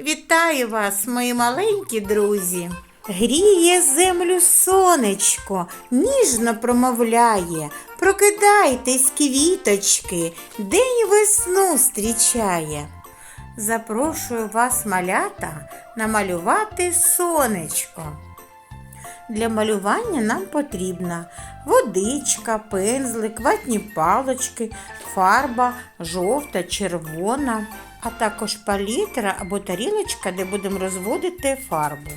Вітаю вас, мої маленькі друзі. Гріє землю сонечко, ніжно промовляє. Прокидайтесь, квіточки, день весну зустрічає. Запрошую вас, малята, намалювати сонечко. Для малювання нам потрібна водичка, пензлик, ватні палочки, фарба жовта, червона, а також палітра або тарілочка, де будемо розводити фарбу.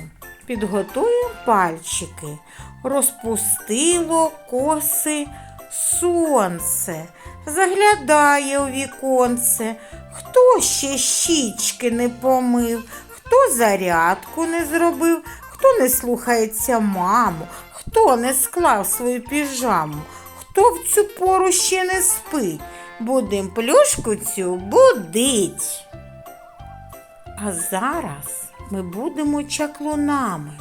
Підготуємо пальчики, розпустило коси сонце, заглядає у віконце, хто ще щічки не помив, хто зарядку не зробив, хто не слухається маму, хто не склав свою піжаму, хто в цю пору ще не спить, будем плюшку цю будить. А зараз ми будемо чаклунами.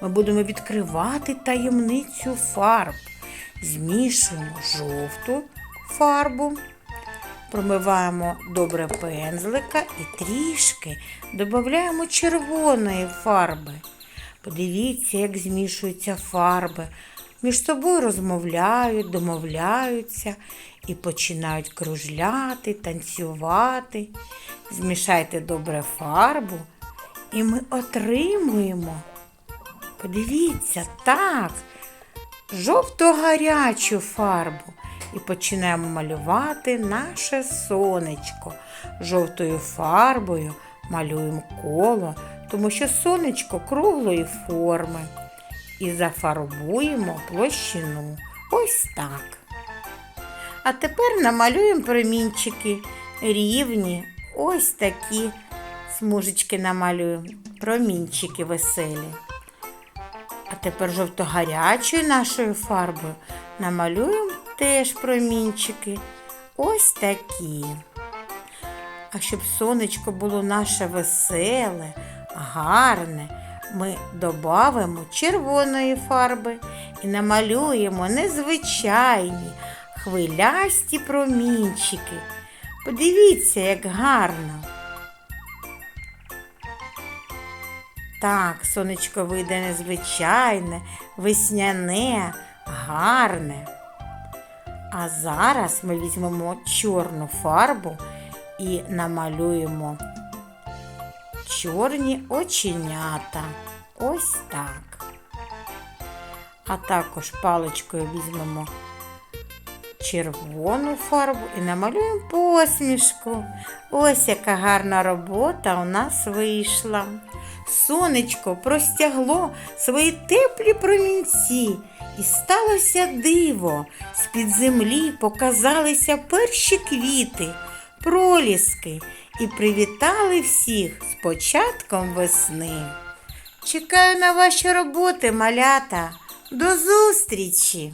Ми будемо відкривати таємницю фарб. Змішуємо жовту фарбу, промиваємо добре пензлика і трішки додаємо червоної фарби. Подивіться, як змішуються фарби. Між собою розмовляють, домовляються і починають кружляти, танцювати. Змішайте добре фарбу, і ми отримуємо. Подивіться, так, жовто-гарячу фарбу. І починаємо малювати наше сонечко. Жовтою фарбою малюємо коло, тому що сонечко круглої форми. І зафарбуємо площину. Ось так. А тепер намалюємо промінчики рівні. Ось такі смужечки намалюємо. Промінчики веселі. А тепер жовто-гарячою нашою фарбою намалюємо теж промінчики. Ось такі. А щоб сонечко було наше веселе, гарне, ми додамо червоної фарби і намалюємо незвичайні хвилясті промінчики. Подивіться, як гарно. Так, сонечко вийде незвичайне, весняне, гарне. А зараз ми візьмемо чорну фарбу і намалюємо чорні оченята. Ось так. А також паличкою візьмемо червону фарбу і намалюємо посмішку. Ось яка гарна робота у нас вийшла. Сонечко простягло свої теплі промінці, і сталося диво. З-під землі показалися перші квіти, проліски і привітали всіх з початком весни. Чекаю на ваші роботи, малята. До зустрічі!